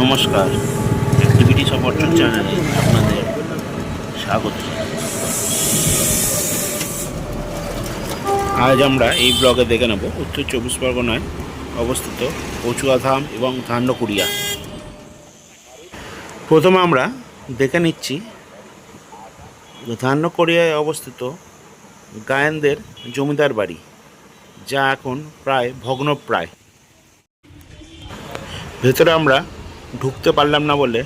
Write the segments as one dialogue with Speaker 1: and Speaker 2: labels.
Speaker 1: নমস্কার activity supporter চ্যানেলে আপনাদের স্বাগত। আজ আমরা এই ব্লগে দেখে নেব উত্তর চব্বিশ পরগনায় অবস্থিত কচুয়াধাম এবং ধান্যকুড়িয়া প্রথমে আমরা দেখে নিচ্ছি ধান্যকুড়িয়ায় অবস্থিত গায়েনদের জমিদার বাড়ি, যা এখন প্রায় ভগ্নপ্রায়। ভেতরে আমরা ঢুকতে পারলাম না বলে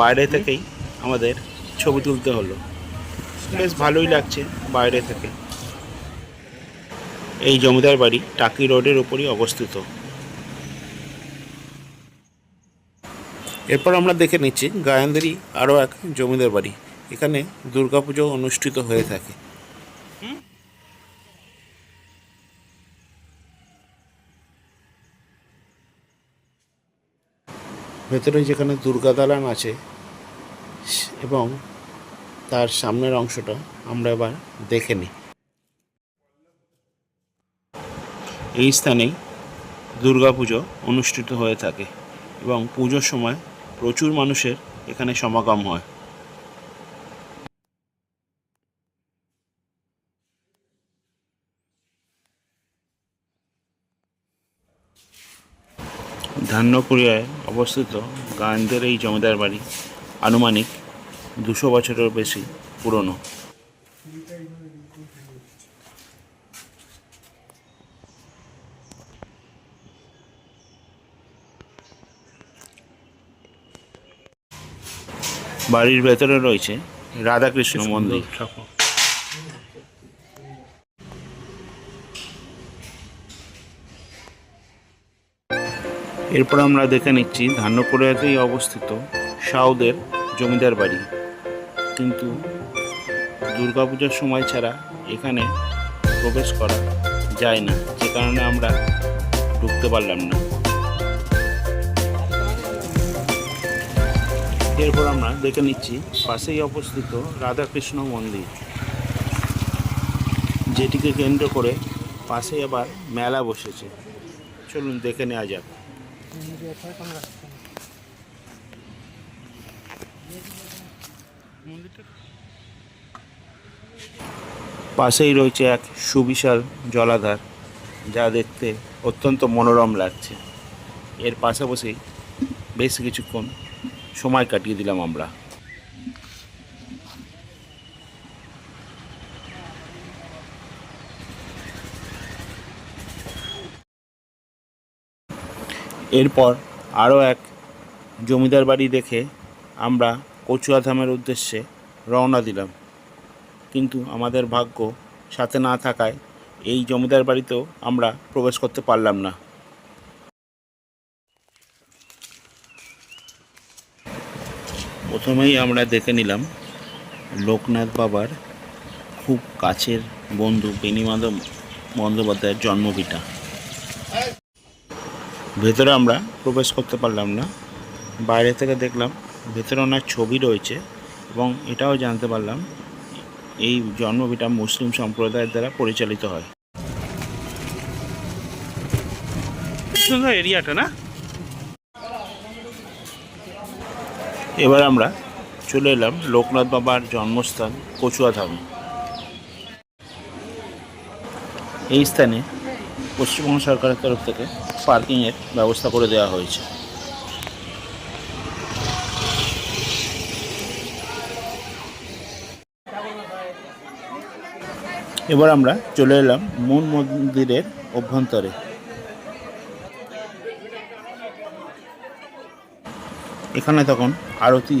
Speaker 1: বাইরে থেকেই আমাদের ছবি তুলতে হলো। বেশ ভালোই লাগছে বাইরে থেকে। এই জমিদার বাড়ি টাকি রোডের উপরই অবস্থিত। এরপর আমরা দেখে নিচ্ছি গায়ানদেরই আরও এক জমিদার বাড়ি। এখানে দুর্গাপুজো অনুষ্ঠিত হয়ে থাকে। ভেতরে যেখানে দুর্গা দালান আছে, এবং তার সামনের অংশটা আমরা এবার দেখে নিই। এই স্থানেই দুর্গাপুজো অনুষ্ঠিত হয়ে থাকে, এবং পুজোর সময় প্রচুর মানুষের এখানে সমাগম হয়। ধান্যকুড়িয়ায় অবস্থিত গান্ধের এই জমিদার বাড়ি আনুমানিক দুশো বছরের বেশি পুরনো। বাড়ির ভেতরে রয়েছে রাধাকৃষ্ণ মন্দির। এরপর আমরা দেখে নিচ্ছি ধান্যকুড়িয়াতেই অবস্থিত সাউদের জমিদার বাড়ি। কিন্তু দুর্গাপূজার সময় ছাড়া এখানে প্রবেশ করা যায় না। যে কারণে আমরা ঢুকতে পারলাম না। এরপর আমরা দেখে নিচ্ছি পাশেই অবস্থিত রাধাকৃষ্ণ মন্দির, যেটিকে কেন্দ্র করে পাশে আবার মেলা বসেছে। চলুন দেখে নেওয়া যাক। পাশেই রয়েছে এক সুবিশাল জলাধার, যা দেখতে অত্যন্ত মনোরম লাগছে। এর পাশাপাশি বেশ কিছুক্ষণ সময় কাটিয়ে দিলাম আমরা। এরপর আরও এক জমিদার বাড়ি দেখে আমরা কচুয়াধামের উদ্দেশ্যে রওনা দিলাম। কিন্তু আমাদের ভাগ্য সাথে না থাকায় এই জমিদার বাড়িতেও আমরা প্রবেশ করতে পারলাম না। প্রথমেই আমরা দেখে নিলাম লোকনাথ বাবার খুব কাছের বন্ধু বেণীমাধব বন্দ্যোপাধ্যায়ের জন্মভিটা। ভেতরে আমরা প্রবেশ করতে পারলাম না। বাইরে থেকে দেখলাম ভেতরে ওনার ছবি রয়েছে এবং এটাও জানতে পারলাম এই জন্মভিটা মুসলিম সম্প্রদায়ের দ্বারা পরিচালিত হয়। সুন্দর এরিয়াটা না? এবার আমরা চলে এলাম লোকনাথ বাবার জন্মস্থান কচুয়াধামে এই স্থানে পশ্চিমবঙ্গ সরকারের তরফ থেকে পার্কিংয়ের ব্যবস্থা করে দেওয়া হয়েছে। এবার আমরা চলে এলাম মূল মন্দিরের অভ্যন্তরে। এখানে তখন আরতি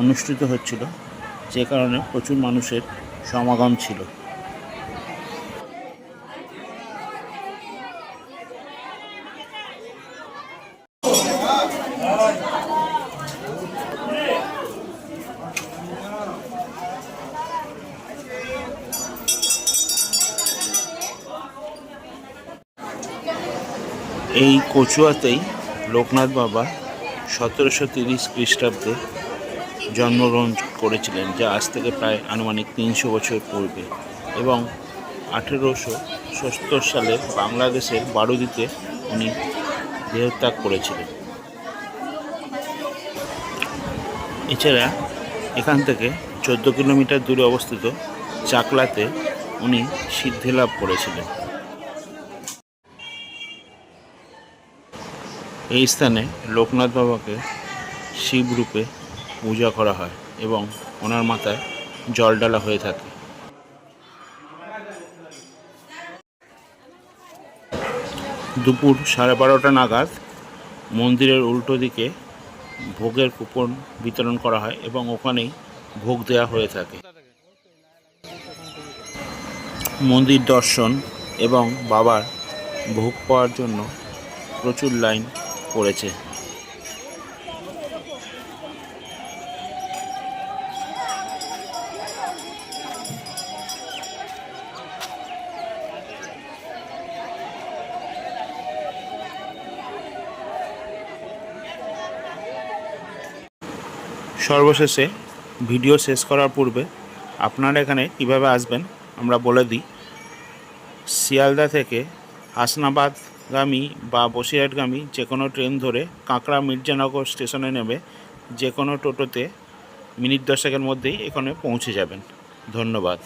Speaker 1: অনুষ্ঠিত হচ্ছিল, যে কারণে প্রচুর মানুষের সমাগম ছিল। এই কচুয়াতেই লোকনাথ বাবা সতেরোশো তিরিশ খ্রিস্টাব্দে জন্মগ্রহণ করেছিলেন, যা আজ থেকে প্রায় আনুমানিক তিনশো বছর পূর্বে। এবং আঠেরোশো সত্তর সালে বাংলাদেশের বারুদিতে উনি দেহত্যাগ করেছিলেন। এছাড়া এখান থেকে চোদ্দ কিলোমিটার দূরে অবস্থিত চাকলাতে উনি সিদ্ধি লাভ করেছিলেন। এই স্থানে লোকনাথ বাবাকে শিবরূপে পূজা করা হয় এবং ওনার মাথায় জল ডালা হয়ে থাকে। দুপুর সাড়ে বারোটা নাগাদ মন্দিরের উল্টো দিকে ভোগের কুপন বিতরণ করা হয় এবং ওখানেই ভোগ দেওয়া হয়ে থাকে। মন্দির দর্শন এবং বাবার ভোগ পাওয়ার জন্য প্রচুর লাইন পড়েছে। সর্বশেষে ভিডিও শেষ করার পূর্বে আপনারা এখানে কীভাবে আসবেন আমরা বলে দিই। শিয়ালদা থেকে হাসনাবাদগামী বা বসিরহাটগামী যে কোনো ট্রেন ধরে কাঁকড়া মির্জানগর স্টেশনে নেবে যে কোনো টোটোতে মিনিট দশেকের মধ্যেই এখানে পৌঁছে যাবেন। ধন্যবাদ।